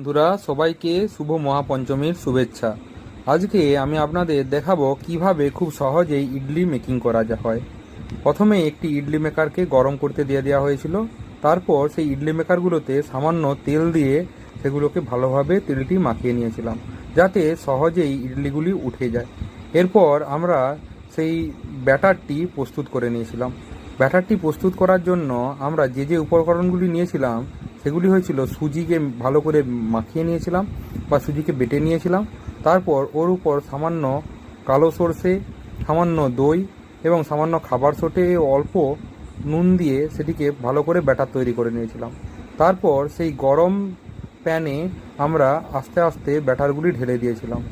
বন্ধুরা, সবাইকে শুভ মহাপঞ্চমীর শুভেচ্ছা। আজকে আমি আপনাদের দেখাবো কীভাবে খুব সহজেই ইডলি মেকিং করা হয় প্রথমে একটি ইডলি মেকারকে গরম করতে দিয়ে দেওয়া হয়েছিল। তারপর সেই ইডলি মেকারগুলোতে সামান্য তেল দিয়ে সেগুলোকে ভালোভাবে তেলটি মাখিয়ে নিয়েছিলাম, যাতে সহজেই ইডলিগুলি উঠে যায়। এরপর আমরা সেই ব্যাটারটি প্রস্তুত করে নিয়েছিলাম। ব্যাটারটি প্রস্তুত করার জন্য আমরা যে যে উপকরণগুলি নিয়েছিলাম সেগুলি হয়েছিল, সুজিকে ভালো করে মাখিয়ে নিয়েছিলাম বা সুজিকে বেটে নিয়েছিলাম। তারপর ওর উপর সামান্য কালো সর্ষে, সামান্য দই এবং সামান্য খাবার সোটে অল্প নুন দিয়ে সেটিকে ভালো করে ব্যাটার তৈরি করে নিয়েছিলাম। তারপর সেই গরম প্যানে আমরা আস্তে আস্তে ব্যাটারগুলি ঢেলে দিয়েছিলাম।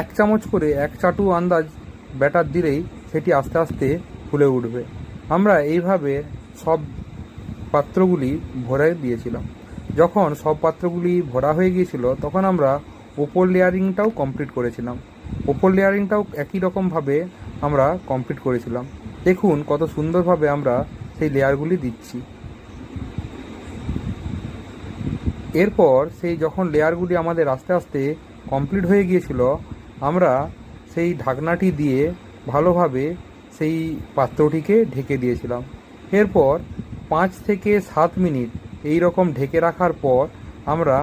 এক চামচ করে এক চাটু আন্দাজ ব্যাটার দিলেই সেটি আস্তে আস্তে ফুলে উঠবে। আমরা এইভাবে সব পাত্রগুলি ভরে দিয়েছিলাম। যখন সব পাত্রগুলি ভরা হয়ে গিয়েছিল, তখন আমরা ওপর লেয়ারিংটাও কমপ্লিট করেছিলাম। ওপর লেয়ারিংটাও একই রকমভাবে আমরা কমপ্লিট করেছিলাম। দেখুন কত সুন্দরভাবে আমরা সেই লেয়ারগুলি দিচ্ছি। এরপর সেই যখন লেয়ারগুলি আমাদের আস্তে আস্তে কমপ্লিট হয়ে গিয়েছিল, আমরা সেই ঢাকনাটি দিয়ে ভালোভাবে সেই পাত্রটিকে ঢেকে দিয়েছিলাম। এরপর পাঁচ থেকে সাত মিনিট এই রকম ঢেকে রাখার পর আমরা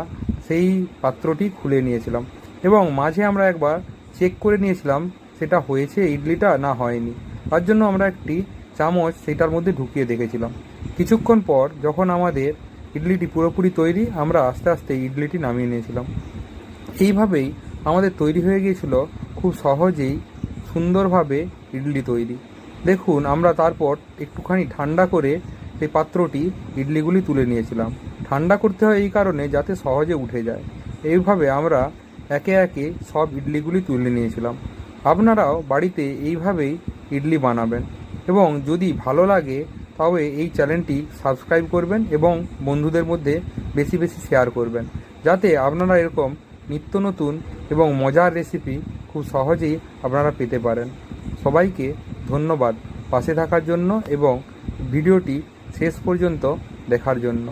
সেই পাত্রটি খুলে নিয়েছিলাম এবং মাঝে আমরা একবার চেক করে নিয়েছিলাম সেটা হয়েছে ইডলিটা না হয়নি। তার জন্য আমরা একটি চামচ সেটার মধ্যে ঢুকিয়ে দেখেছিলাম। কিছুক্ষণ পর যখন আমাদের ইডলিটি পুরোপুরি তৈরি, আমরা আস্তে আস্তে ইডলিটি নামিয়ে নিয়েছিলাম। এইভাবেই আমাদের তৈরি হয়ে গিয়েছিল খুব সহজেই সুন্দরভাবে ইডলি তৈরি। দেখুন, আমরা তারপর একটুখানি ঠান্ডা করে সেই পাত্রটি ইডলিগুলি তুলে নিয়েছিলাম। ঠান্ডা করতে হয় এই কারণে যাতে সহজে উঠে যায়। এইভাবে আমরা একে একে সব ইডলিগুলি তুলে নিয়েছিলাম। আপনারাও বাড়িতে এইভাবেই ইডলি বানাবেন এবং যদি ভালো লাগে তবে এই চ্যানেলটি সাবস্ক্রাইব করবেন এবং বন্ধুদের মধ্যে বেশি বেশি শেয়ার করবেন। যাতে আপনারা এরকম নিত্য নতুন এবং মজার রেসিপি খুব সহজেই আপনারা পেতে পারেন। সবাইকে ধন্যবাদ। পাশে থাকার জন্য এবং ভিডিওটি শেষ পর্যন্ত দেখার জন্য।